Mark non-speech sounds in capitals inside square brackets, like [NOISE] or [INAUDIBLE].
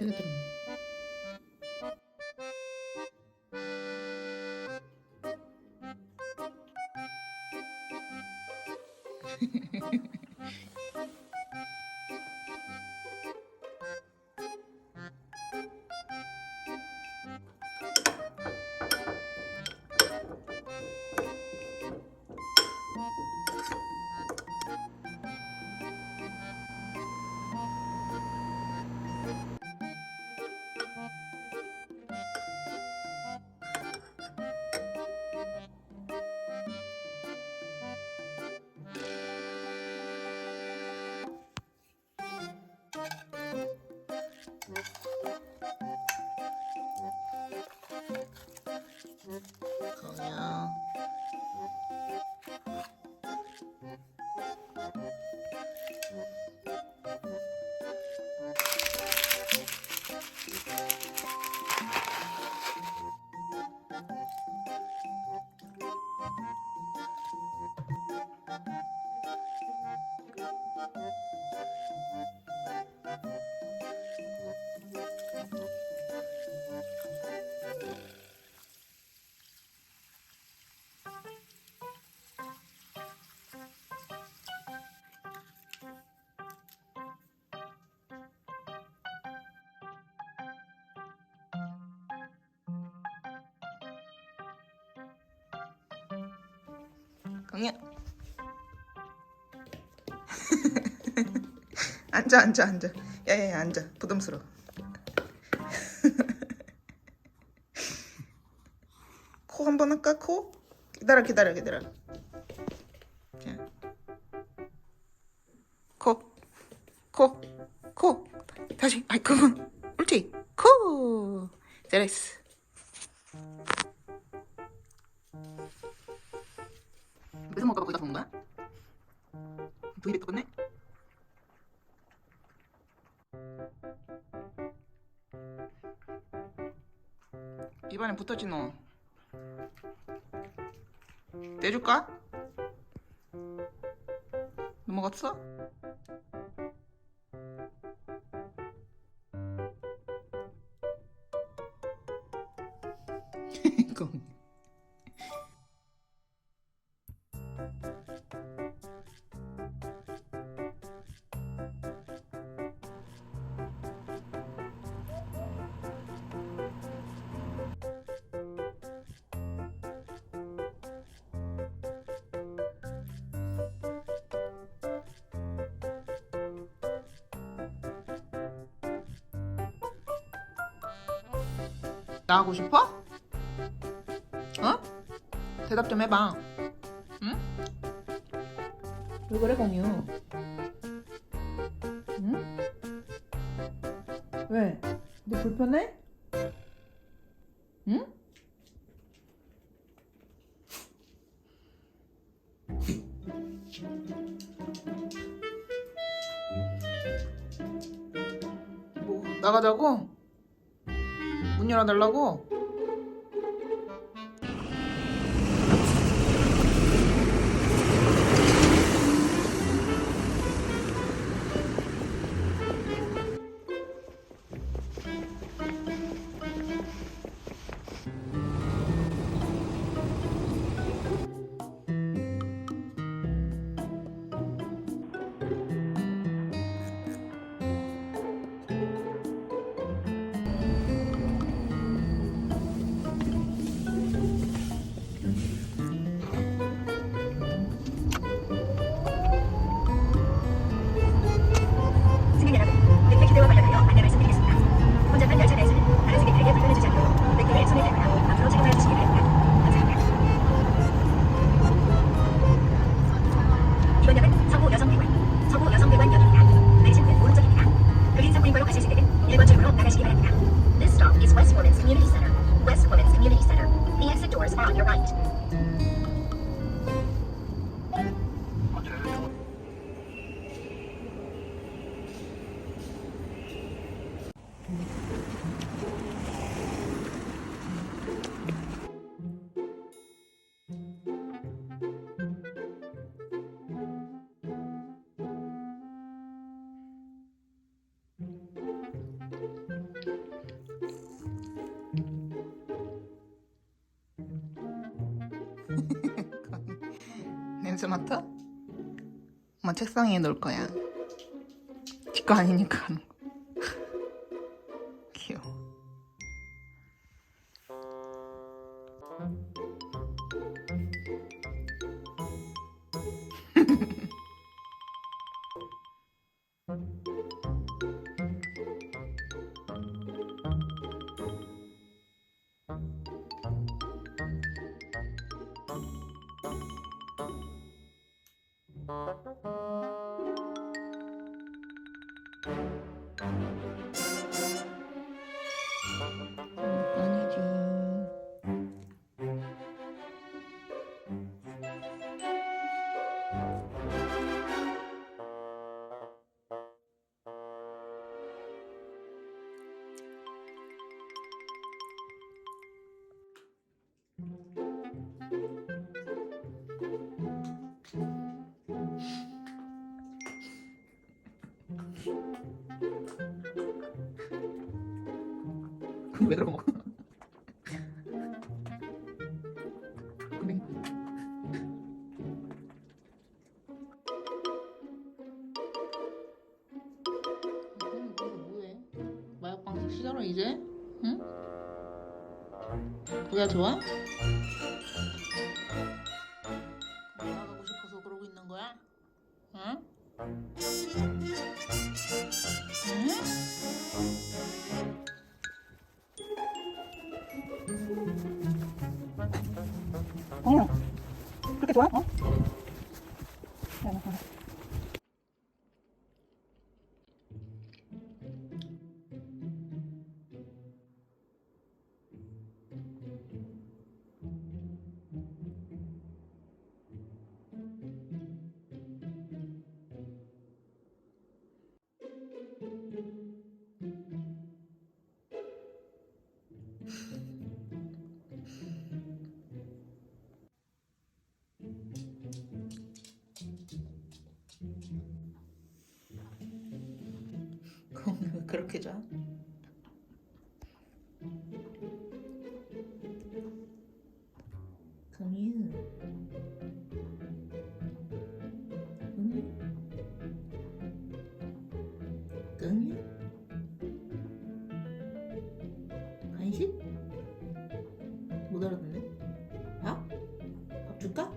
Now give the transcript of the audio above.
Федоровной. Ha ha ha. 강이야. [LAUGHS] 앉아 앉아 앉아. 야야야 앉아. 부담스러워. [LAUGHS] 코 한 번 할까 코? 기다려 기다려 기다려. 자. 코, 코, 코. 다시. 아이 그건 옳지. 코. 잘했어. 도 입에 똑같네? 입안에 붙었지 너 떼줄까? 넘어갔어? [LAUGHS] 이거 나가고 싶어? 어? 대답 좀 해봐. 응? 왜 그래 공유? 응? 왜? 너 불편해? 응? 뭐 나가자고? 문 열어달라고? On your right. 스마트? 엄마 책상 위에 놓을 거야. 지거 아니니까 하는 거. [LAUGHS] 귀여워. 아니 왜 그런 거? 그래. 음, 이거 뭐해? 마약 방식 시작을 이제? 응? 그게 좋아? 좋아? 어? 그렇게 자? 금유 금유 간식? 못 알아듣네 밥? 밥 줄까?